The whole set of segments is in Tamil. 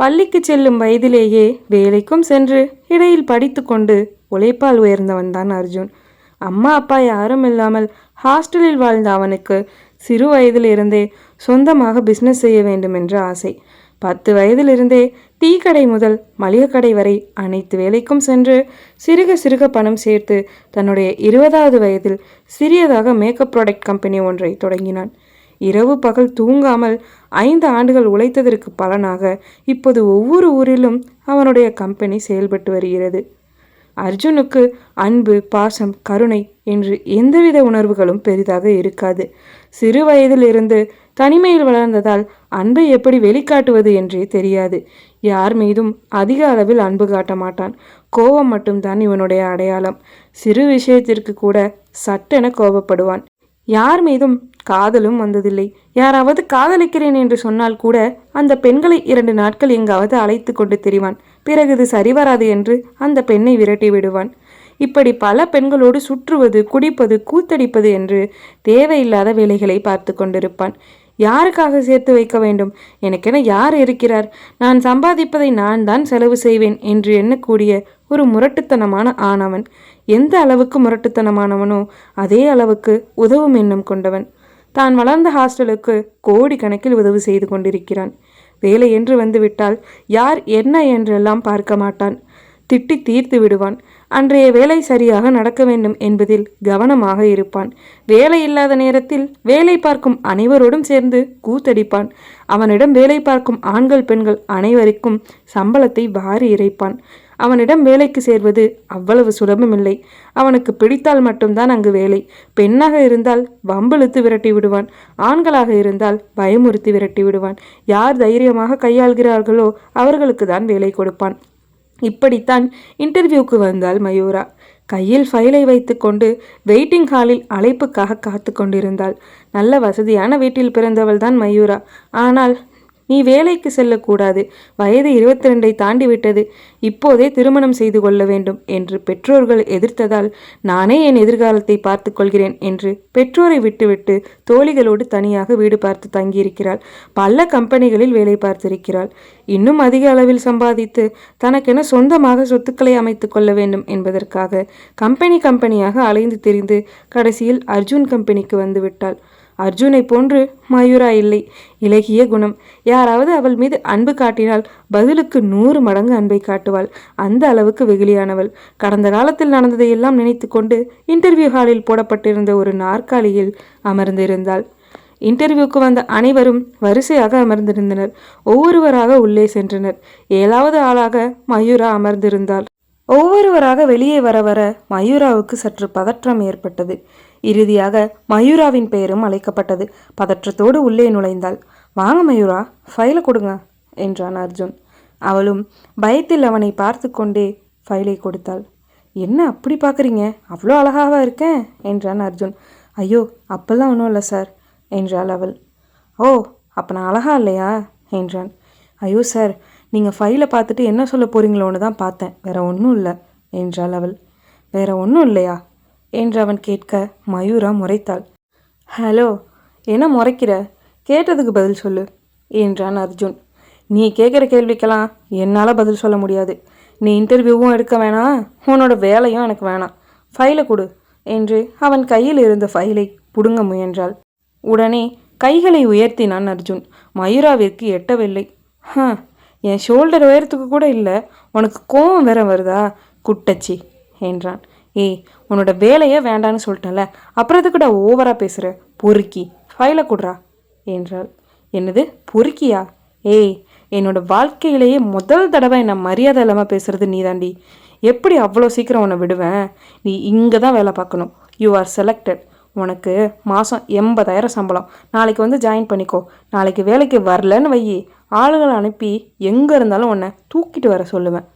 பள்ளிக்கு செல்லும் வயதிலேயே வேலைக்கும் சென்று இடையில் படித்து கொண்டு உழைப்பால் உயர்ந்தவன் தான் அர்ஜுன். அம்மா அப்பா யாரும் இல்லாமல் ஹாஸ்டலில் வாழ்ந்த அவனுக்கு சிறு வயதிலிருந்தே சொந்தமாக பிஸ்னஸ் செய்ய வேண்டும் என்ற ஆசை. பத்து வயதிலிருந்தே டீ கடை முதல் மளிகை கடை வரை அனைத்து வேலைக்கும் சென்று சிறுக சிறுக பணம் சேர்த்து தன்னுடைய இருபதாவது வயதில் சிறியதாக மேக்கப் ப்ராடக்ட் கம்பெனி ஒன்றை தொடங்கினான். இரவு பகல் தூங்காமல் ஐந்து ஆண்டுகள் உழைத்ததற்கு பலனாக இப்போது ஒவ்வொரு ஊரிலும் அவனுடைய கம்பெனி செயல்பட்டு வருகிறது. அர்ஜுனுக்கு அன்பு பாசம் கருணை என்று எந்தவித உணர்வுகளும் பெரிதாக இருக்காது. சிறு வயதிலிருந்து தனிமையில் வளர்ந்ததால் அன்பை எப்படி வெளிக்காட்டுவது என்றே தெரியாது. யார் மீதும் அதிக அளவில் அன்பு காட்ட மாட்டான். கோபம் மட்டும்தான் இவனுடைய அடையாளம். சிறு விஷயத்திற்கு கூட சட்டென கோபப்படுவான். யார் மீதும் காதலும் வந்ததில்லை. யாராவது காதலிக்கிறேன் என்று சொன்னால் கூட அந்த பெண்களை இரண்டு நாட்கள் எங்காவது அழைத்து கொண்டு திரிவான். பிறகு இது சரிவராது என்று அந்த பெண்ணை விரட்டி விடுவான். இப்படி பல பெண்களோடு சுற்றுவது குடிப்பது கூத்தடிப்பது என்று தேவையில்லாத வேலைகளை பார்த்து கொண்டிருப்பான். யாருக்காக சேர்த்து வைக்க வேண்டும்? எனக்கென யார் இருக்கிறார்? நான் சம்பாதிப்பதை நான் தான் செலவு செய்வேன் என்று எண்ணக்கூடிய ஒரு முரட்டுத்தனமான ஆணவன். எந்த அளவுக்கு முரட்டுத்தனமானவனோ அதே அளவுக்கு உதவும் எண்ணம் கொண்டவன். தான் வளர்ந்த ஹாஸ்டலுக்கு கோடி கணக்கில் உதவி செய்து கொண்டிருக்கிறான். வேலை என்று வந்துவிட்டால் யார் என்ன என்றெல்லாம் பார்க்க மாட்டான். திட்டி தீர்த்து விடுவான். அன்றைய வேலை சரியாக நடக்க வேண்டும் என்பதில் கவனமாக இருப்பான். வேலை இல்லாத நேரத்தில் வேலை பார்க்கும் அனைவரோடும் சேர்ந்து கூத்தடிப்பான். அவனிடம் வேலை பார்க்கும் ஆண்கள் பெண்கள் அனைவருக்கும் சம்பளத்தை வாரி இறைப்பான். அவனிடம் வேலைக்கு சேர்வது அவ்வளவு சுலபமில்லை. அவனுக்கு பிடித்தால் மட்டும்தான் அங்கு வேலை. பெண்ணாக இருந்தால் வம்பிழுத்து விரட்டி விடுவான். ஆண்களாக இருந்தால் பயமுறுத்தி விரட்டி விடுவான். யார் தைரியமாக கையாள்கிறார்களோ அவர்களுக்கு தான் வேலை கொடுப்பான். இப்படித்தான் இன்டர்வியூக்கு வந்தாள் மயூரா. கையில் ஃபைலை வைத்துக்கொண்டு வெயிட்டிங் ஹாலில் அழைப்புக்காக காத்து கொண்டிருந்தாள். நல்ல வசதியான வீட்டில் பிறந்தவள் தான் மயூரா. ஆனால் நீ வேலைக்கு செல்லக்கூடாது. வயது இருபத்தி ரெண்டை தாண்டி விட்டது இப்போதே திருமணம் செய்து கொள்ள வேண்டும் என்று பெற்றோர்கள் எதிர்த்ததால் நானே என் எதிர்காலத்தை பார்த்து கொள்கிறேன் என்று பெற்றோரை விட்டுவிட்டு தோழிகளோடு தனியாக வீடு பார்த்து தங்கியிருக்கிறாள். பல கம்பெனிகளில் வேலை பார்த்திருக்கிறாள். இன்னும் அதிக அளவில் சம்பாதித்து தனக்கென சொந்தமாக சொத்துக்களை அமைத்து கொள்ள வேண்டும் என்பதற்காக கம்பெனி கம்பெனியாக அலைந்து திரிந்து கடைசியில் அர்ஜுன் கம்பெனிக்கு வந்துவிட்டாள் அர்ஜுனை போன்று மயூரா இல்லை. இலகிய குணம். யாராவது அவள் மீது அன்பு காட்டினால் பதிலுக்கு நூறு மடங்கு அன்பை காட்டுவாள். அந்த அளவுக்கு வெகுளியானவள். கடந்த காலத்தில் நடந்ததையெல்லாம் நினைத்து கொண்டு இன்டர்வியூ ஹாலில் போடப்பட்டிருந்த ஒரு நாற்காலியில் அமர்ந்திருந்தாள். இன்டர்வியூக்கு வந்த அனைவரும் வரிசையாக அமர்ந்திருந்தனர். ஒவ்வொருவராக உள்ளே சென்றனர். ஏழாவது ஆளாக மயூரா அமர்ந்திருந்தாள். ஒவ்வொருவராக வெளியே வர வர மயூராவுக்கு சற்று பதற்றம் ஏற்பட்டது. இறுதியாக மயூராவின் பெயரும் அழைக்கப்பட்டது. பதற்றத்தோடு உள்ளே நுழைந்தாள். வாங்க மயூரா ஃபைலை கொடுங்க என்றான் அர்ஜுன். அவளும் பயத்தில் அவனை பார்த்து கொண்டே ஃபைலை கொடுத்தாள். என்ன அப்படி பார்க்குறீங்க? அவ்வளோ அழகாவா இருக்கேன் என்றான் அர்ஜுன். ஐயோ அப்பெல்லாம் ஒன்றும் இல்லை சார் என்றாள் அவள். ஓ அப்போ நான் அழகா இல்லையா? என்றான். ஐயோ சார் நீங்கள் ஃபைலை பார்த்துட்டு என்ன சொல்ல போகிறீங்களோன்னு தான் பார்த்தேன். வேற ஒன்றும் இல்லை என்றாள் அவள். வேற ஒன்றும் இல்லையா? என்று அவன் கேட்க மயூரா முறைத்தாள். ஹலோ என்ன முறைக்கிற? கேட்டதுக்கு பதில் சொல்லு என்றான் அர்ஜுன். நீ கேட்குற கேள்விக்கெல்லாம் என்னால் பதில் சொல்ல முடியாது. நீ இன்டர்வியூவும் எடுக்க வேணாம் உன்னோட வேலையும் எனக்கு வேணாம். ஃபைலை கொடு என்று அவன் கையில் இருந்த ஃபைலை புடுங்க முயன்றாள். உடனே கைகளை உயர்த்தினான் அர்ஜுன். மயூராவிற்கு எட்டவில்லை. ஹ என் ஷோல்டர் உயரத்துக்கு கூட இல்லை. உனக்கு கோவம் வேற வருதா? குட்டச்சி என்றான். ஏய் உன்னோட வேலையே வேண்டான்னு சொல்லிட்டேன்ல அப்புறம் எதுக்குடா ஓவராக பேசுகிற பொறுக்கி ஃபைலை கொடுறா என்றாள். என்னது பொறுக்கியா? ஏய் என்னோட வாழ்க்கையிலேயே முதல் தடவை என்னை மரியாதை இல்லாமல் பேசுறது நீதாண்டி. எப்படி அவ்வளோ சீக்கிரம் உன்னை விடுவேன்? நீ இங்கே தான் வேலை பார்க்கணும். யூ ஆர் செலக்டட் உனக்கு மாதம் எண்பதாயிரம் சம்பளம். நாளைக்கு வந்து ஜாயின் பண்ணிக்கோ. நாளைக்கு வேலைக்கு வரலன்னு வையி. ஆளுகளை அனுப்பி எங்கே இருந்தாலும் உன்னை தூக்கிட்டு வர சொல்லுவேன்.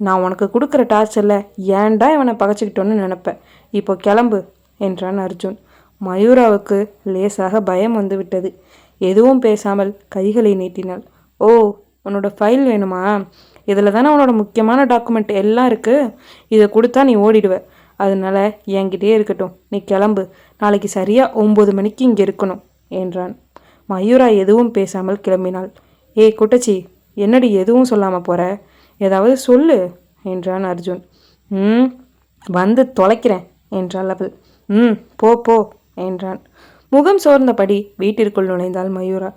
நான் உனக்கு கொடுக்குற டார்ச்சரில் ஏன்டா இவனை பகைச்சிக்கிட்டோன்னு நினப்பேன் இப்போ கிளம்பு என்றான் அர்ஜுன். மயூராவுக்கு லேசாக பயம் வந்துவிட்டது. எதுவும் பேசாமல் கைகளை நீட்டினாள். ஓ உன்னோட ஃபைல் வேணுமா? இதில் தானே உன்னோட முக்கியமான டாக்குமெண்ட் எல்லாம் இருக்குது இதை கொடுத்தா நீ ஓடிடுவ. அதனால என்கிட்டே இருக்கட்டும். நீ கிளம்பு. நாளைக்கு சரியாக ஒம்பது மணிக்கு இங்கே இருக்கணும் என்றான். மயூரா எதுவும் பேசாமல் கிளம்பினாள். ஏய் குட்டச்சி என்னடி எதுவும் சொல்லாமல் போகிற ஏதாவது சொல்லு என்றான் அர்ஜுன். ம் வந்து தொலைக்கிறேன் என்றாள் அவள் ம் போ போ என்றான். முகம் சோர்ந்தபடி வீட்டிற்குள் நுழைந்தாள் மயூரா.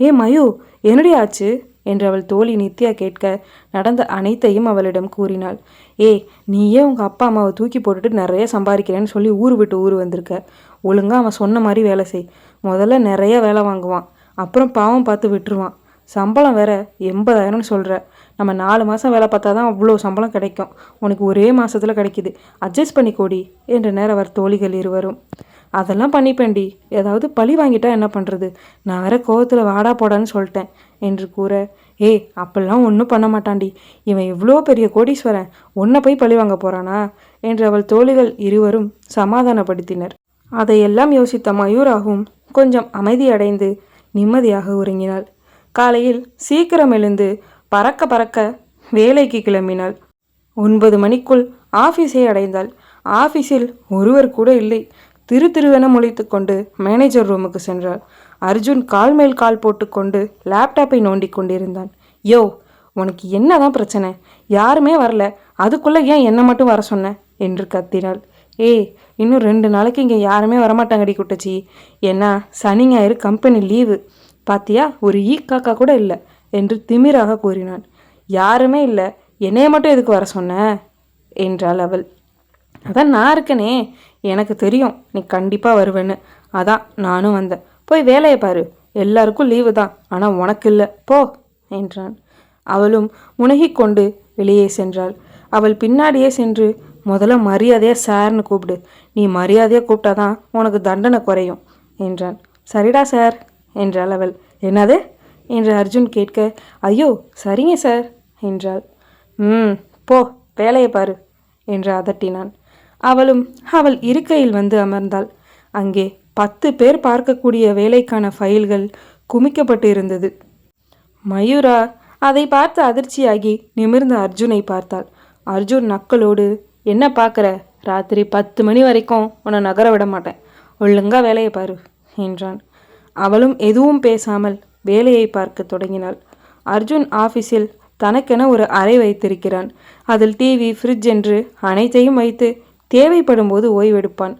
ஏ மயூ என்னுடைய ஆச்சு? என்று அவள் தோழி நித்யா கேட்க நடந்த அனைத்தையும் அவளிடம் கூறினாள். ஏ நீயே உங்கள் அப்பா அம்மாவை தூக்கி போட்டுட்டு நிறைய சம்பாதிக்கிறேன்னு சொல்லி ஊர் விட்டு ஊர் வந்திருக்க. ஒழுங்கா அவன் சொன்ன மாதிரி வேலை செய். முதல்ல நிறைய வேலை வாங்குவான். அப்புறம் பாவம் பார்த்து விட்டுருவான். சம்பளம் வேற எண்பதாயிரம்னு சொல்கிற நம்ம நாலு மாதம் வேலை பார்த்தா தான் அவ்வளோ சம்பளம் கிடைக்கும். உனக்கு ஒரே மாதத்தில் கிடைக்கிது. அட்ஜஸ்ட் பண்ணிக்கோடி என்ற நேரம் அவர் தோழிகள் இருவரும். அதெல்லாம் பண்ணிப்பேன்டி. ஏதாவது பழி வாங்கிட்டா என்ன பண்ணுறது நான் வேற கோவத்தில் வாடா போடான்னு சொல்லிட்டேன் என்று கூற. ஏய் அப்பெல்லாம் ஒன்றும் பண்ண மாட்டான்டி. இவன் இவ்வளோ பெரிய கோடீஸ்வரன். உன்னை போய் பழி வாங்க போகிறானா என்று அவள் தோழிகள் இருவரும் சமாதானப்படுத்தினர். அதையெல்லாம் யோசித்த மயூராகவும் கொஞ்சம் அமைதியடைந்து நிம்மதியாக உறங்கினாள். காலையில் சீக்கிரம் எழுந்து பறக்க பறக்க வேலைக்கு கிளம்பினாள். ஒன்பது மணிக்குள் ஆஃபீஸை அடைந்தாள். ஆஃபீஸில் ஒருவர் கூட இல்லை. திரு திருவென முழித்து கொண்டு மேனேஜர் ரூமுக்கு சென்றாள். அர்ஜுன் கால் மேல் கால் போட்டுக்கொண்டு லேப்டாப்பை நோண்டி கொண்டிருந்தான். யோ உனக்கு என்னதான் பிரச்சனை? யாருமே வரல. அதுக்குள்ளே ஏன் என்னை மட்டும் வர சொன்ன? என்று கத்தினாள். ஏய் இன்னும் ரெண்டு நாளைக்கு இங்கே யாருமே வரமாட்டாங்கடி குட்டச்சி. ஏன்னா சனி ஞாயிறு கம்பெனி லீவு பாத்தியா? ஒரு ஈ காக்கா கூட இல்லை என்று திமிராக கூறினான். யாருமே இல்லை. என்னைய மட்டும் எதுக்கு வர சொன்ன? என்றாள் அவள். அதான் நான் இருக்கனே. எனக்கு தெரியும். நீ கண்டிப்பாக வருவேன்னு. அதான் நானும் வந்தேன். போய் வேலையை பாரு. எல்லாருக்கும் லீவு தான். ஆனால் உனக்கு இல்லை. போ என்றான். அவளும் முனகிக் கொண்டு வெளியே சென்றாள். அவள் பின்னாடியே சென்று முதல்ல மரியாதையாக சார்னு கூப்பிடு. நீ மரியாதையாக கூப்பிட்டாதான் உனக்கு தண்டனை குறையும் என்றான். சரிடா சார். என்றாள் அவள் என்னது? என்று அர்ஜுன் கேட்க ஐயோ சரிங்க சார் என்றாள். ம் போ வேலையை பாரு என்று அதட்டினான். அவளும் அவள் இருக்கையில் வந்து அமர்ந்தாள். அங்கே பத்து பேர் பார்க்கக்கூடிய வேலைக்கான ஃபைல்கள் குமிக்கப்பட்டு இருந்தது. மயூரா அதை பார்த்து அதிர்ச்சியாகி நிமிர்ந்த அர்ஜுனை பார்த்தாள். அர்ஜுன் நக்களோடு என்ன பார்க்குற? ராத்திரி பத்து மணி வரைக்கும் உன்னை நகர விட மாட்டேன். ஒழுங்கா வேலையை பாரு என்றான். அவளும் எதுவும் பேசாமல் வேலையை பார்க்க தொடங்கினாள். அர்ஜுன் ஆஃபீஸில் தனக்கென ஒரு அறை வைத்திருக்கிறான். அதில் டிவி ஃப்ரிட்ஜ் என்று அனைத்தையும் வைத்து தேவைப்படும் போது ஓய்வெடுப்பான்.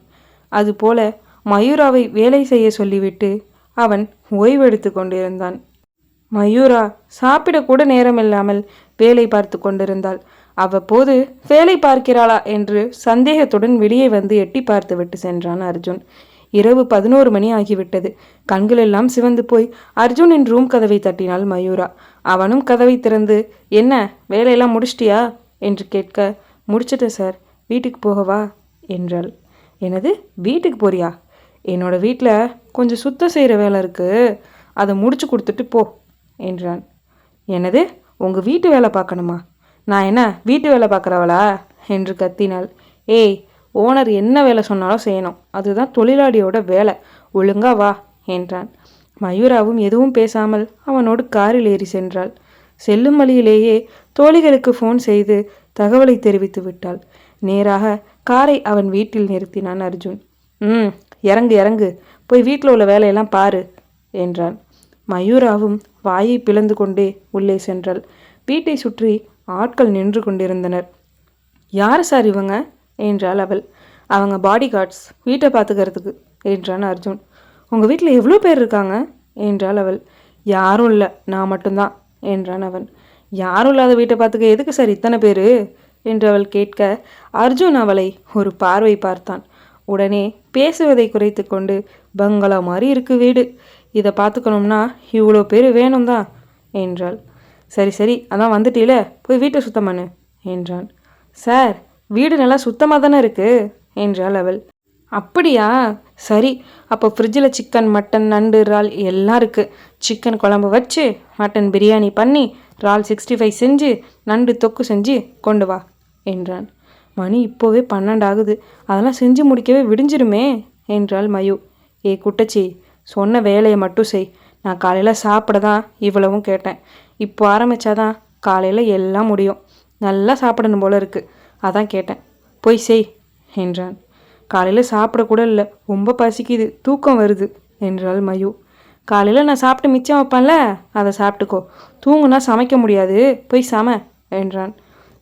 அதுபோல மயூராவை வேலை செய்ய சொல்லிவிட்டு அவன் ஓய்வெடுத்து கொண்டிருந்தான். மயூரா சாப்பிடக்கூட நேரமில்லாமல் வேலை பார்த்து கொண்டிருந்தாள். அவ்வப்போது வேலை பார்க்கிறாளா? என்று சந்தேகத்துடன் வெளியே வந்து எட்டி பார்த்துவிட்டு சென்றான் அர்ஜுன். இரவு பதினோரு மணி ஆகிவிட்டது. கண்களெல்லாம் சிவந்து போய் அர்ஜுனின் ரூம் கதவை தட்டினாள் மயூரா. அவனும் கதவை திறந்து என்ன வேலையெல்லாம் முடிச்சிட்டியா? என்று கேட்க முடிச்சிட்டேன் சார். வீட்டுக்கு போகவா? என்றாள். எனது வீட்டுக்கு போறியா? என்னோட வீட்டில் கொஞ்சம் சுத்தம் செய்கிற வேலை இருக்குது அதை முடிச்சு கொடுத்துட்டு போ என்றான். எனது உங்கள் வீட்டு வேலை பார்க்கணுமா? நான் என்ன வீட்டு வேலை பார்க்குறவளா? என்று கத்தினாள். ஏய் ஓனர் என்ன வேலை சொன்னாலும் செய்யணும். அதுதான் தொழிலாளியோட வேலை. ஒழுங்கா வா என்றான். மயூராவும் எதுவும் பேசாமல் அவனோடு காரில் ஏறி சென்றாள். செல்லும் வழியிலேயே தோழிகளுக்கு ஃபோன் செய்து தகவலை தெரிவித்து விட்டாள். நேராக காரை அவன் வீட்டில் நிறுத்தினான் அர்ஜுன். ம் இறங்கு இறங்கு. போய் வீட்டில் உள்ள வேலையெல்லாம் பாரு என்றான். மயூராவும் வாயை பிளந்து கொண்டே உள்ளே சென்றாள். வீட்டை சுற்றி ஆட்கள் நின்று கொண்டிருந்தனர். யார் சார் இவங்க? என்றாள் அவள். அவங்க பாடி கார்ட்ஸ் வீட்டை பார்த்துக்கிறதுக்கு என்றான் அர்ஜுன். உங்கள் வீட்டில் எவ்வளோ பேர் இருக்காங்க? என்றாள் அவள். யாரும் இல்லை நான் மட்டும்தான் என்றான் அவன். யாரும் இல்லாத வீட்டை பார்த்துக்க எதுக்கு சார் இத்தனை பேர்? என்று அவள் கேட்க அர்ஜுன் அவளை ஒரு பார்வை பார்த்தான். உடனே பேசுவதை குறைத்து கொண்டு பங்களா மாதிரி இருக்கு வீடு. இதை பார்த்துக்கணும்னா இவ்வளோ பேர் வேணும் தான் என்றாள். சரி சரி அதான் வந்துட்டீல போய் வீட்டை சுத்தம் பண்ணு என்றான். சார் வீடு நல்லா சுத்தமாக தானே இருக்குது என்றாள் அவள். அப்படியா? சரி அப்போ ஃப்ரிட்ஜில் சிக்கன் மட்டன் நண்டு இறால் எல்லாம் இருக்குது சிக்கன் குழம்பு வச்சு மட்டன் பிரியாணி பண்ணி இறால் சிக்ஸ்டி ஃபைவ் செஞ்சு நண்டு தொக்கு செஞ்சு கொண்டு வா என்றான். மணி இப்போவே பன்னெண்டு ஆகுது. அதெல்லாம் செஞ்சு முடிக்கவே விடிஞ்சிருமே என்றாள் மயு. ஏ குட்டச்சி சொன்ன வேலையை மட்டும் செய். நான் காலையில் சாப்பிட தான் இவ்வளவும் கேட்டேன். இப்போ ஆரம்பித்தாதான் காலையில் எல்லாம் முடியும். நல்லா சாப்பிடணும் போல இருக்குது அதான் கேட்டேன். போய் செய் என்றான். காலையில் சாப்பிடக்கூட இல்லை. ரொம்ப பசிக்குது. தூக்கம் வருது என்றாள் மயு. காலையில் நான் சாப்பிட்டு மிச்சம் வைப்பேன்ல. அதை சாப்பிட்டுக்கோ. தூங்குனா சமைக்க முடியாது. போய் சம என்றான்.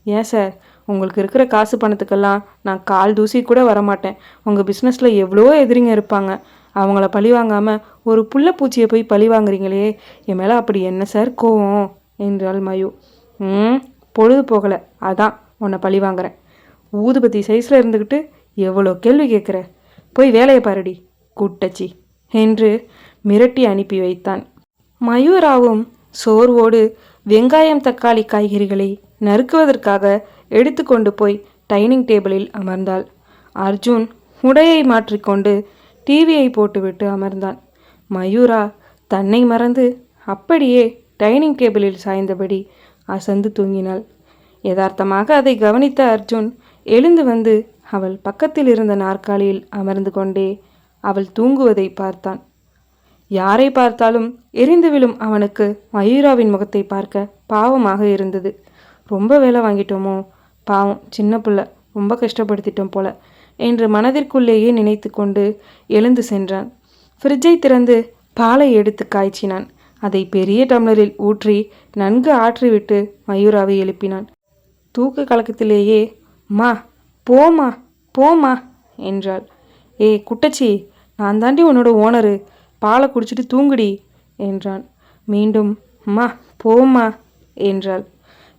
ஏன் சார்? உங்களுக்கு இருக்கிற காசு பணத்துக்கெல்லாம் நான் கால் தூசி கூட வரமாட்டேன். உங்கள் பிஸ்னஸில் எவ்வளோ எதிரிங்க இருப்பாங்க. அவங்கள பழி வாங்காமல் ஒரு புள்ள பூச்சியை போய் பழி வாங்குறீங்களே. என் மேலே அப்படி என்ன சார் கோவம்? என்றாள் மயு. ம் பொழுது போகலை அதான். உன்னை பழி வாங்குறேன். ஊதுபத்தி சைஸில் இருந்துக்கிட்டு எவ்வளோ கேள்வி கேட்குற? போய் வேலையை பாருடி கூட்டச்சி என்று மிரட்டி அனுப்பி வைத்தான். மயூராவும் சோர்வோடு வெங்காயம் தக்காளி காய்கறிகளை நறுக்குவதற்காக எடுத்துக்கொண்டு போய் டைனிங் டேபிளில் அமர்ந்தாள். அர்ஜுன் உடையை மாற்றிக்கொண்டு டிவியை போட்டுவிட்டு அமர்ந்தான். மயூரா தன்னை மறந்து அப்படியே டைனிங் டேபிளில் சாய்ந்தபடி அசந்து தூங்கினாள். யதார்த்தமாக அதை கவனித்த அர்ஜுன் எழுந்து வந்து அவள் பக்கத்தில் இருந்த நாற்காலியில் அமர்ந்து கொண்டே அவள் தூங்குவதை பார்த்தான். யாரை பார்த்தாலும் எரிந்து விழும் அவனுக்கு மயூராவின் முகத்தை பார்க்க பாவமாக இருந்தது. ரொம்ப வேலை வாங்கிட்டோமோ? பாவம் சின்ன பிள்ளை ரொம்ப கஷ்டப்படுத்திட்டோம் போல என்று மனதிற்குள்ளேயே நினைத்து கொண்டு எழுந்து சென்றான். ஃப்ரிட்ஜை திறந்து பாலை எடுத்து காய்ச்சினான். அதை பெரிய டம்ளரில் ஊற்றி நன்கு ஆற்றிவிட்டு மயூராவை எழுப்பினான். தூக்க கலக்கத்திலேயே மா போமா போமா என்றாள். ஏ குட்டச்சி நான் தாண்டி உன்னோட ஓனரு பாலை குடிச்சிட்டு தூங்குடி என்றான். மீண்டும் மா போம்மா என்றாள்.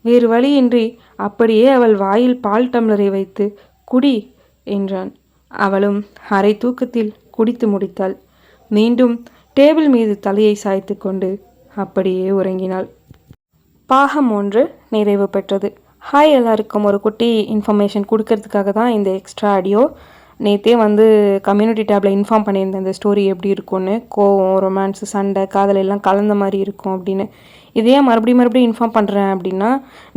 வேறு வழியின்றி அப்படியே அவள் வாயில் பால் டம்ளரை வைத்து குடி என்றான். அவளும் அரை தூக்கத்தில் குடித்து முடித்தாள். மீண்டும் டேபிள் மீது தலையை சாய்த்து கொண்டு அப்படியே உறங்கினாள். பாகம் ஒன்று நிறைவு பெற்றது. ஹாய் எல்லாருக்கும் ஒரு குட்டி இன்ஃபர்மேஷன் கொடுக்கறதுக்காக தான் இந்த எக்ஸ்ட்ரா ஆடியோ நேற்றே வந்து கம்யூனிட்டி டேப்பில் இன்ஃபார்ம் பண்ணியிருந்தேன் இந்த ஸ்டோரி எப்படி இருக்கும்னு. கோவம் ரொமான்ஸ் சண்டை காதல் எல்லாம் கலந்த மாதிரி இருக்கும் அப்படின்னு. இதையே மறுபடியும் மறுபடியும் இன்ஃபார்ம் பண்ணுறேன் அப்படின்னா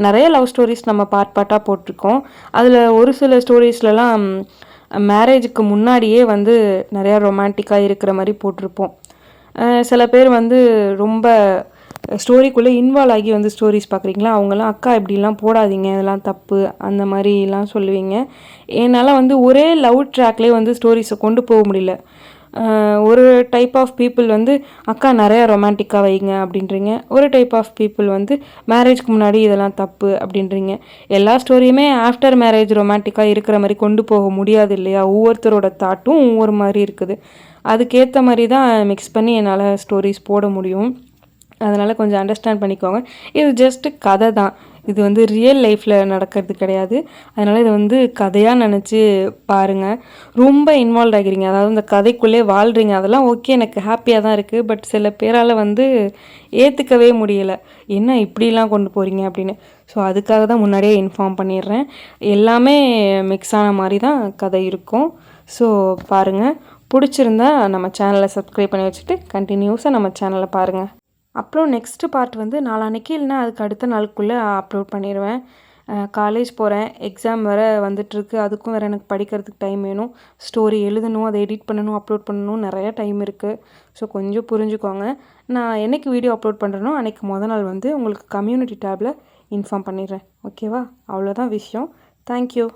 நிறைய லவ் ஸ்டோரிஸ் நம்ம பார்ட் பார்ட்டாக போட்டிருக்கோம். அதில் ஒரு சில ஸ்டோரிஸ்லலாம் மேரேஜுக்கு முன்னாடியே வந்து நிறையா ரொமான்டிக்காக இருக்கிற மாதிரி போட்டிருப்போம். சில பேர் வந்து ரொம்ப ஸ்டோரிக்குள்ளே இன்வால்வ் ஆகி வந்து ஸ்டோரிஸ் பார்க்குறீங்களா? அவங்களாம் அக்கா இப்படிலாம் போடாதீங்க இதெல்லாம் தப்பு அந்த மாதிரிலாம் சொல்லுவீங்க. என்னால் வந்து ஒரே லவ் ட்ராக்லேயே வந்து ஸ்டோரிஸை கொண்டு போக முடியல. ஒரு டைப் ஆஃப் பீப்புள் வந்து அக்கா நிறையா ரொமான்டிக்காக வைங்க அப்படின்றீங்க. ஒரு டைப் ஆஃப் பீப்புள் வந்து மேரேஜ்க்கு முன்னாடி இதெல்லாம் தப்பு அப்படின்றீங்க. எல்லா ஸ்டோரியுமே ஆஃப்டர் மேரேஜ் ரொமான்டிக்காக இருக்கிற மாதிரி கொண்டு போக முடியாது இல்லையா? ஒவ்வொருத்தரோட தாட்டும் ஒவ்வொரு மாதிரி இருக்குது. அதுக்கேற்ற மாதிரி தான் மிக்ஸ் பண்ணி என்னால் ஸ்டோரிஸ் போட முடியும். அதனால் கொஞ்சம் அண்டர்ஸ்டாண்ட் பண்ணிக்கோங்க. இது ஜஸ்ட்டு கதை தான். இது வந்து ரியல் லைஃப்பில் நடக்கிறது கிடையாது. அதனால் இதை வந்து கதையாக நினச்சி பாருங்கள் ரொம்ப இன்வால்வ் ஆகிறீங்க அதாவது இந்த கதைக்குள்ளே வாழ்கிறீங்க அதெல்லாம் ஓகே எனக்கு ஹாப்பியாக தான் இருக்குது பட் சில பேரால் வந்து ஏற்றுக்கவே முடியலை. என்ன இப்படிலாம் கொண்டு போகிறீங்க அப்படின்னு. ஸோ அதுக்காக தான் முன்னாடியே இன்ஃபார்ம் பண்ணிடுறேன். எல்லாமே மிக்ஸ் ஆன மாதிரி தான் கதை இருக்கும். ஸோ பாருங்கள் பிடிச்சிருந்தா நம்ம சேனலை சப்ஸ்கிரைப் பண்ணி வச்சுட்டு கண்டினியூஸாக நம்ம சேனலை பாருங்கள் அப்புறம் நெக்ஸ்ட்டு பார்ட் வந்து நாளான்னைக்கு இல்லைன்னா அதுக்கு அடுத்த நாளுக்குள்ளே அப்லோட் பண்ணிடுவேன் காலேஜ் போகிறேன் எக்ஸாம் வேறு வந்துட்டுருக்கு. அதுக்கும் வேறு எனக்கு படிக்கிறதுக்கு டைம் வேணும். ஸ்டோரி எழுதணும் அதை எடிட் பண்ணணும் அப்லோட் பண்ணணும். நிறையா டைம் இருக்குது ஸோ கொஞ்சம் புரிஞ்சுக்கோங்க. நான் என்னைக்கு வீடியோ அப்லோட் பண்ணுறேனோ அன்றைக்கி முத நாள் வந்து உங்களுக்கு கம்யூனிட்டி டேப்பில் இன்ஃபார்ம் பண்ணிடுறேன். ஓகேவா அவ்வளோதான் விஷயம். தேங்க்யூ